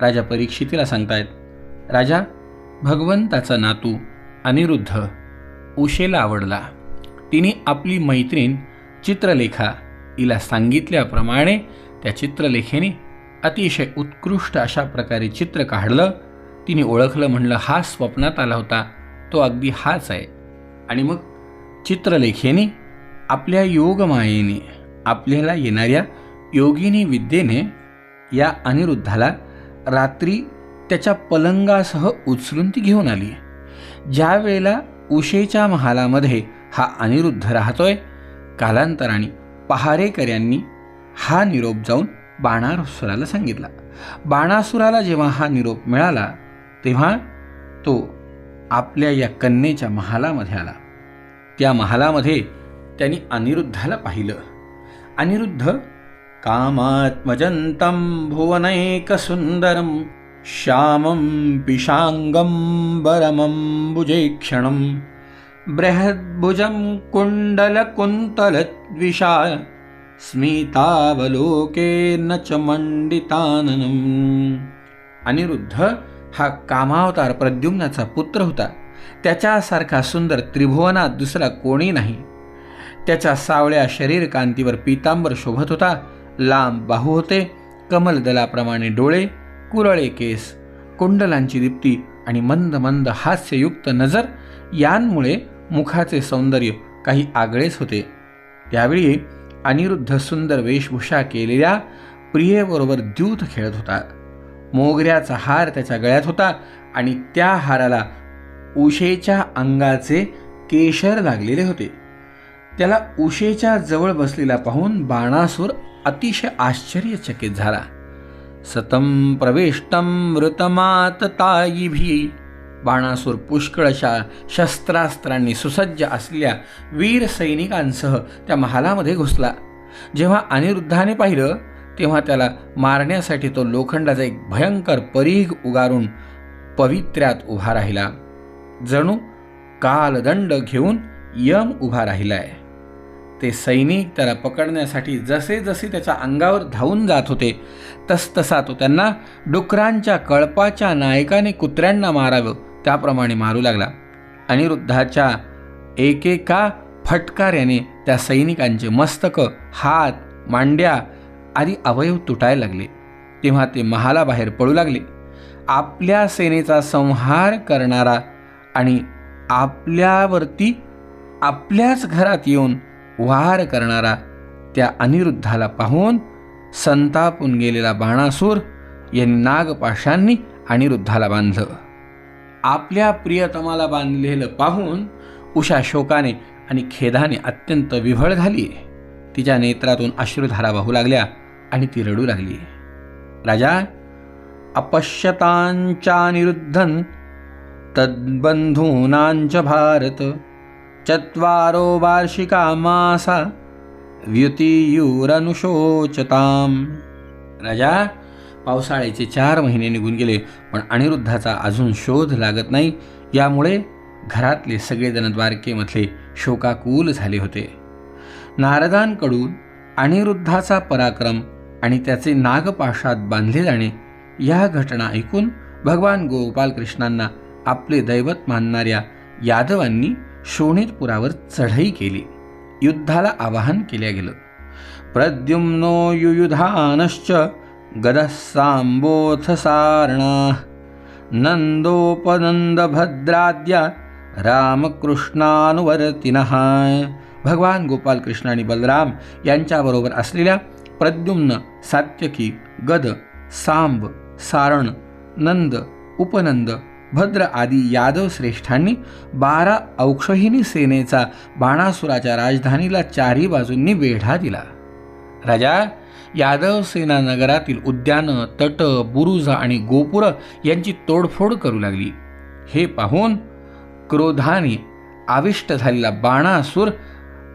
राजा परीक्षितीला सांगतायत राजा भगवंताचा नातू अनिरुद्ध उशेला आवडला. तिने आपली मैत्रीण चित्रलेखा हिला सांगितल्याप्रमाणे त्या चित्रलेखेने अतिशय उत्कृष्ट अशा प्रकारे चित्र काढलं. तिने ओळखलं म्हणलं हा स्वप्नात आला होता. तो अगदी हाच आहे. आणि मग चित्रलेखेने आपल्या योगमायेने आपल्याला येणाऱ्या योगिनी विद्येने या अनिरुद्धाला रात्री त्याच्या पलंगासह उचलून ती घेऊन आली. ज्या वेळेला उशेच्या महालामध्ये हा अनिरुद्ध राहतोय कालांतराने पहारेकऱ्यांनी हा निरोप जाऊन बाणासुराला सांगितला. बाणासुराला जेव्हा हा निरोप मिळाला तेव्हा तो आपल्या या कन्येच्या महालामध्ये आला. त्या महालामध्ये त्यांनी अनिरुद्धाला पाहिलं. अनिरुद्ध कामात्मजन्तं भुवनैकसुन्दरं श्यामं पिशाङ्गम्बरमम्बुजेक्षणं बृहद्भुजं कुण्डलकुन्तलद्विषा स्मितावलोकेन च मण्डिताननम्। अनिरुद्ध हा कामावतार प्रद्युम्नाचा पुत्र होता. त्याच्यासारखा सुंदर त्रिभुवनात दुसरा कोणी नाही. त्याच्या सावळ्या शरीर कांतीवर शोभत होता. लांब बाहू होते कमलदलाप्रमाणे डोळे कुरळे केस कुंडलांची दीप्ती आणि मंद मंद हास्ययुक्त नजर यांमुळे मुखाचे सौंदर्य काही आगळेच होते. त्यावेळी अनिरुद्ध सुंदर वेशभूषा केलेल्या प्रियेबरोबर द्यूत खेळत होता. मोगऱ्याचा हार त्याच्या गळ्यात होता आणि त्या हाराला उशेच्या अंगाचे केशर लागलेले होते. त्याला उशेच्या जवळ बसलेला पाहून बाणासूर अतिशय आश्चर्यचकित झाला. सतम प्रविष्टम मृतमात ताईभी बाणासूर पुष्कळशा शस्त्रास्त्रांनी सुसज्ज असलेल्या वीर सैनिकांसह त्या महालामध्ये घुसला. जेव्हा अनिरुद्धाने पाहिलं तेव्हा त्याला मारण्यासाठी तो लोखंडाचा एक भयंकर परीघ उगारून पवित्र्यात उभा राहिला. जणू कालदंड घेऊन यम उभा राहिलाय. ते सैनिक त्याला पकडण्यासाठी जसे जसे त्याच्या अंगावर धावून जात होते तसतसा तो त्यांना डुकरांच्या कळपाच्या नायकाने कुत्र्यांना मारावं त्याप्रमाणे मारू लागला. अनिरुद्धाच्या एकेका फटकाऱ्याने त्या सैनिकांचे मस्तक हात मांड्या आदी अवयव तुटायला लागले. तेव्हा ते महालाबाहेर पडू लागले. आपल्या सेनेचा संहार करणारा आणि आपल्यावरती आपल्याच घरात येऊन वार करणारा त्या अनिरुद्धाला पाहून संतापून गेलेला बाणासूर यांनी नागपाशांनी अनिरुद्धाला बांधलं. आपल्या प्रियतमाला बांधलेलं पाहून उषा शोकाने आणि खेदाने अत्यंत विव्हळ झाली. तिच्या नेत्रातून अश्रुधारा वाहू लागल्या आणि ती रडू लागली. राजा अपश्यतांचानिरुद्धन तद्बंधूनांच भारत चत्वारो वार्षिका मासा व्युतीयुरनुशोचताम. राजा पावसाळ्याचे चार महिने निघून गेले पण अनिरुद्धाचा अजून शोध लागत नाही. यामुळे घरातले सगळेजण द्वारकेमधले शोकाकुल झाले होते. नारदांकडून अनिरुद्धाचा पराक्रम आणि त्याचे नागपाशात बांधले जाणे या घटना ऐकून भगवान गोपालकृष्णांना आपले दैवत मानणाऱ्या यादवांनी शोणितपुरावर चढाई केली. युद्धाला आवाहन केल्या गेलं. प्रद्युम्नो युयुधानश्च गदः साम्बोथ सारणा नंदोपनंदभद्राद्या रामकृष्णानुवर्तिनः. भगवान गोपालकृष्ण आणि बलराम यांच्याबरोबर असलेल्या प्रद्युम्न सात्यकी गद सांब सारण नंद उपनंद भद्र आदी यादव श्रेष्ठांनी बारा औक्षहिनी सेनेचा बाणासुराच्या राजधानीला चारी बाजूंनी वेढा दिला. राजा यादव सेना नगरातील उद्यानं तट बुरुज आणि गोपुर यांची तोडफोड करू लागली. हे पाहून क्रोधाने आविष्ट झालेला बाणासूर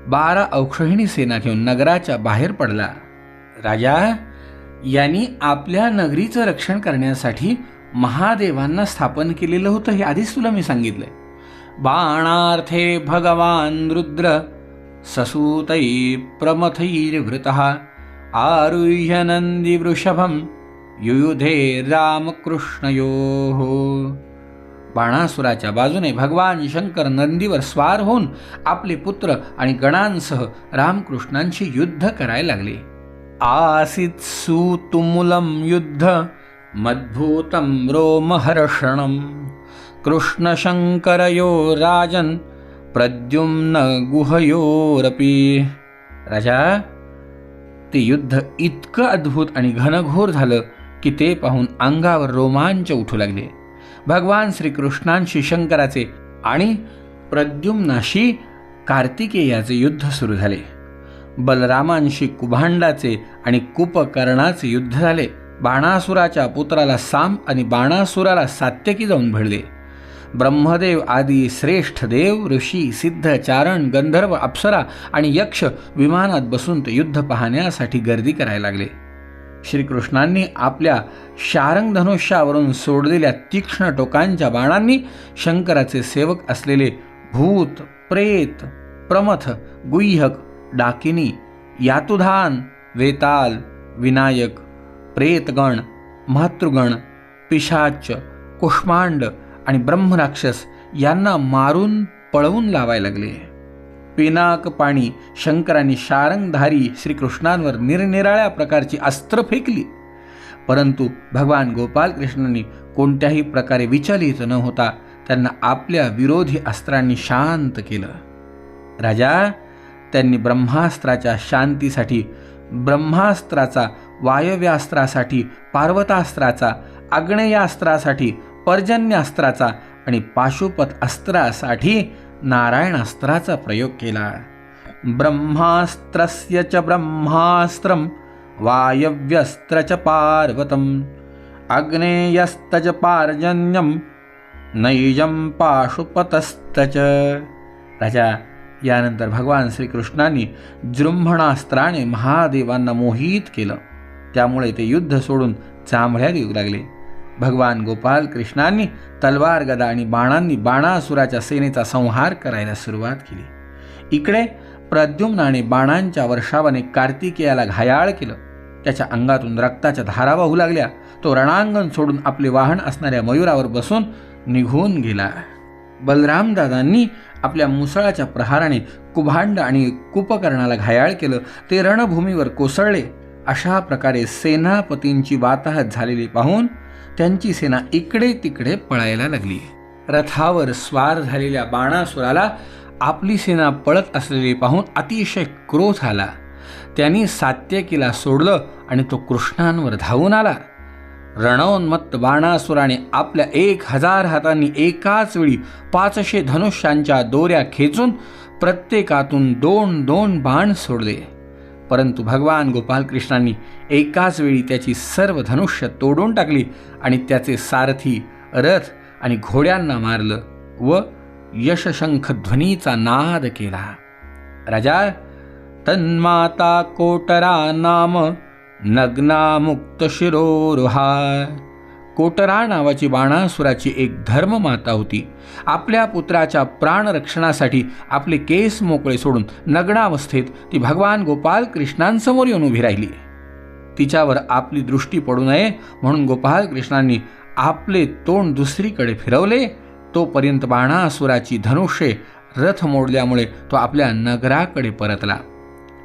बारा औक्षहिणी सेना घेऊन नगराच्या बाहेर पडला. राजा यांनी आपल्या नगरीचं रक्षण करण्यासाठी महादेवांना स्थापन केलेलं होतं हे आधीच तुला मी सांगितलंय. बाणार्थे भगवान रुद्र ससूतै प्रमथैर्वृत आरुह्य नंदी वृषभम युयुधे रामकृष्णयो. बाणासुराच्या बाजूने भगवान शंकर नंदीवर स्वार होऊन आपले पुत्र आणि गणांसह रामकृष्णांशी युद्ध करायला लागले. आसित सुतुमुलं युद्ध मद्भूतं रोमहर्षणं। कृष्णशंकरयो राजन प्रद्युम्न गुहयोरपी। राजा ते युद्ध इतकं अद्भुत आणि घनघोर झालं की ते पाहून अंगावर रोमांच उठू लागले. भगवान श्रीकृष्णांशी शंकराचे आणि प्रद्युम्नाशी कार्तिकेयाचे युद्ध सुरू झाले. बलरामांशी कुभांडाचे आणि कुपकर्णाचे युद्ध झाले. बाणासुराच्या पुत्राला साम आणि बाणासुराला सात्यकी जाऊन भिडले. ब्रह्मदेव आदी श्रेष्ठ देव ऋषी सिद्ध चारण गंधर्व अप्सरा आणि यक्ष विमानात बसून ते युद्ध पाहण्यासाठी गर्दी करायला लागले. श्रीकृष्णांनी आपल्या शारंग धनुष्यावरून सोडलेल्या तीक्ष्ण टोकांच्या बाणांनी शंकराचे सेवक असलेले भूत प्रेत प्रमथ गुह्यक डाकिनी यातुधान वेताल विनायक प्रेतगण मातृगण पिशाच कुष्मांड आणि ब्रह्मराक्षस यांना मारून पळवून लावायला लागले. पिनाक पाणी शंकरांनी शारंगधारी श्रीकृष्णांवर निरनिराळ्या प्रकारची अस्त्र फेकली. परंतु भगवान गोपालकृष्णांनी कोणत्याही प्रकारे विचलित न होता त्यांना आपल्या विरोधी अस्त्रांनी शांत केलं. राजा त्यांनी ब्रह्मास्त्राच्या शांतीसाठी ब्रह्मास्त्राचा वायव्यास्त्रासाठी पार्वतास्त्राचा आग्नेयास्त्रासाठी पर्जन्यास्त्राचा आणि पाशुपत अस्त्रासाठी नारायणास्त्राचा प्रयोग केला. ब्रह्मास्त्रस्य च ब्रह्मास्त्रं वायव्यस्त्र च पार्वतम् अग्नेयस्तच पार्जन्यं नैजं पाशुपतस्तच राजा यानंतर भगवान श्रीकृष्णांनी जृंभणास्त्राने महादेवांना मोहित केलं. त्यामुळे ते युद्ध सोडून चांभळ्यात येऊ लागले. भगवान गोपाल कृष्णांनी तलवार गदा आणि बाणांनी बाणासुराच्या सेनेचा संहार करायला सुरुवात केली. इकडे प्रद्युम्नाने बाणांच्या वर्षावाने कार्तिकेयाला घायाळ केलं. त्याच्या अंगातून रक्ताच्या धारा वाहू लागल्या. तो रणांगण सोडून आपले वाहन असणाऱ्या मयुरावर बसून निघून गेला. बलरामदादांनी आपल्या मुसळाच्या प्रहाराने कुभांड आणि कुपकर्णाला घायाळ केलं. ते रणभूमीवर कोसळले. अशा प्रकारे सेनापतींची वाताहत झालेली पाहून त्यांची सेना इकडे तिकडे पळायला लागली. रथावर स्वार झालेल्या बाणासुराला आपली सेना पळत असलेली पाहून अतिशय क्रोध आला. त्यांनी सात्यकीला सोडलं आणि तो कृष्णांवर धावून आला. रणोन्मत्त बाणासुराने आपल्या एक हजार हातांनी एकाच वेळी पाचशे धनुष्यांच्या दोऱ्या खेचून प्रत्येकातून दोन दोन बाण सोडले. परंतु भगवान गोपालकृष्णांनी एकाच वेळी त्याची सर्व धनुष्य तोडून टाकली आणि त्याचे सारथी रथ आणि घोड्यांना मारलं व यशशंख ध्वनीचा नाद केला. राजा तन्माता कोटरा नाम नग्नामुक्त शिरोरुहा कोटरा नावाची बाणासुराची एक धर्ममाता होती. आपल्या पुत्राच्या प्राणरक्षणासाठी आपले केस मोकळे सोडून नग्नावस्थेत ती भगवान गोपाल कृष्णांसमोर येऊन उभी राहिली. तिच्यावर आपली दृष्टी पडू नये म्हणून गोपाल कृष्णांनी आपले तोंड दुसरीकडे फिरवले. तोपर्यंत बाणासुराची धनुष्ये रथ मोडल्यामुळे तो आपल्या नगराकडे परतला.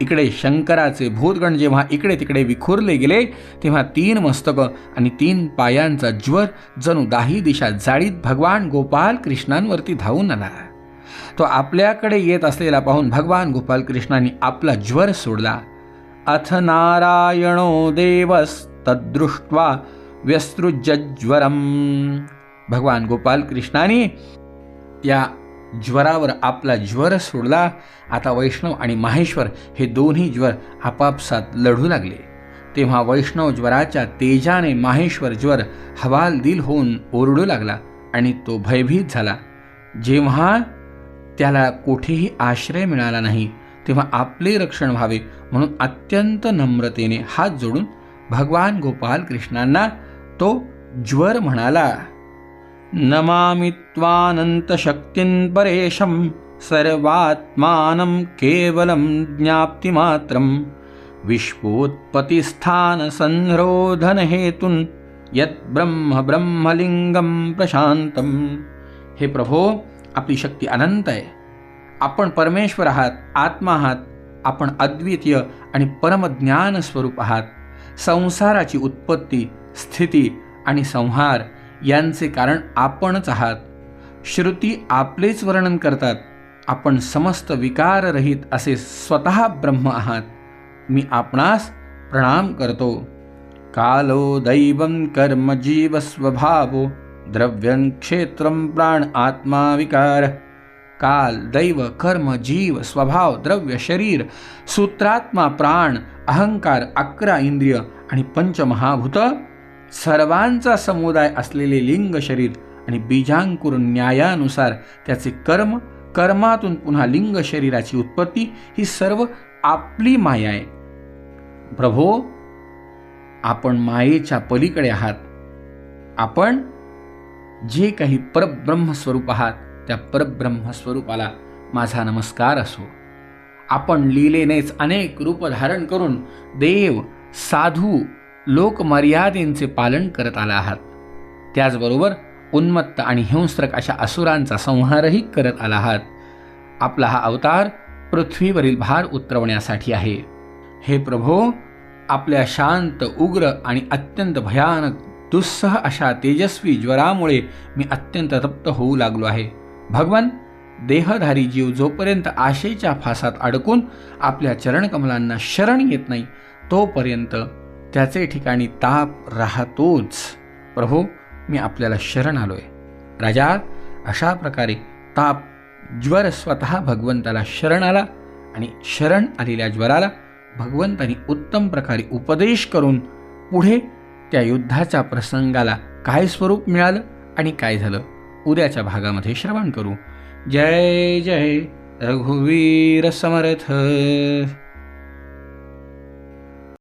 इकडे शंकराचे भूतगण जेव्हा इकडे तिकडे विखुरले गेले तेव्हा तीन मस्तकं आणि तीन पायांचा ज्वर जणू दाही दिशा जाळीत भगवान गोपाल कृष्णांवरती धावून आला. तो आपल्याकडे येत असलेला पाहून भगवान गोपाल कृष्णांनी आपला ज्वर सोडला. अथ नारायणो देवस्तदृष्ट्वा व्यसृज्ज्वरम भगवान गोपाल कृष्णाने या ज्वरावर आपला ज्वर सोडला आता वैष्णव आणि माहेश्वर हे दोन्ही ज्वर आपापसात लढू लागले. तेव्हा वैष्णव ज्वराच्या तेजाने माहेश्वर ज्वर हवालदिल होऊन ओरडू लागला आणि तो भयभीत झाला. जेव्हा त्याला कोठेही आश्रय मिळाला नाही तेव्हा आपले रक्षण व्हावे म्हणून अत्यंत नम्रतेने हात जोडून भगवान गोपाल कृष्णांना तो ज्वर म्हणाला नमामि त्वानन्तशक्तिं परेशं सर्वात्मानं केवलं ज्ञाप्तिमात्रं विश्वोत्पत्तिस्थानसंरोधनहेतुं यत् ब्रह्म प्रशांतम हे प्रभो आपली शक्ती अनंत आहे. आपण परमेश्वर आहात आत्मा आहात आपण अद्वितीय आणि परमज्ञान स्वरूप आहात. संसाराची उत्पत्ती स्थिती आणि संहार यांचे कारण आपणच आहात. श्रुती आपलेच वर्णन करतात. आपण समस्त विकाररहित असे स्वतः ब्रह्म आहात. मी आपणास प्रणाम करतो. कालो दैवं कर्म जीव स्वभावो द्रव्यं क्षेत्रं प्राण आत्मा विकार. काल दैव कर्म जीव स्वभाव द्रव्य शरीर सूत्रात्मा प्राण अहंकार अकरा इंद्रिय आणि पंचमहाभूत सर्वांचा समुदाय असलेले लिंग शरीर आणि बीजांकुर न्यायानुसार त्याचे कर्म कर्मातून पुन्हा लिंग शरीराची उत्पत्ती ही सर्व आपली माया आहे. प्रभो आपण मायेच्या पलीकडे आहात. आपण जे काही परब्रह्मस्वरूप आहात त्या परब्रह्मस्वरूपाला माझा नमस्कार असो. आपण लिहिलेनेच अनेक रूप धारण करून देव साधू लोकमर्यादेंचे पालन करत आला आहात. त्याचबरोबर उन्मत्त आणि हिंस्रक अशा असुरांचा संहारही करत आला आहात. आपला हा अवतार पृथ्वीवरील भार उतरवण्यासाठी आहे. हे प्रभो आपल्या शांत उग्र आणि अत्यंत भयानक दुस्सह अशा तेजस्वी ज्वरामुळे मी अत्यंत तप्त होऊ लागलो आहे. भगवान देहधारी जीव जोपर्यंत आशेच्या फासात अडकून आपल्या चरणकमलांना शरण येत नाही तोपर्यंत त्याचे ठिकाणी ताप राहतोच. प्रभो मी आपल्याला शरण आलो आहे राजा अशा प्रकारे ताप ज्वर स्वतः भगवंताला शरण आला आणि शरण आलेल्या ज्वराला भगवंतानी उत्तम प्रकारे उपदेश करून पुढे त्या युद्धाच्या प्रसंगाला काय स्वरूप मिळालं आणि काय झालं? उद्याच्या भागामध्ये श्रवण करू. जय जय रघुवीर समर्थ.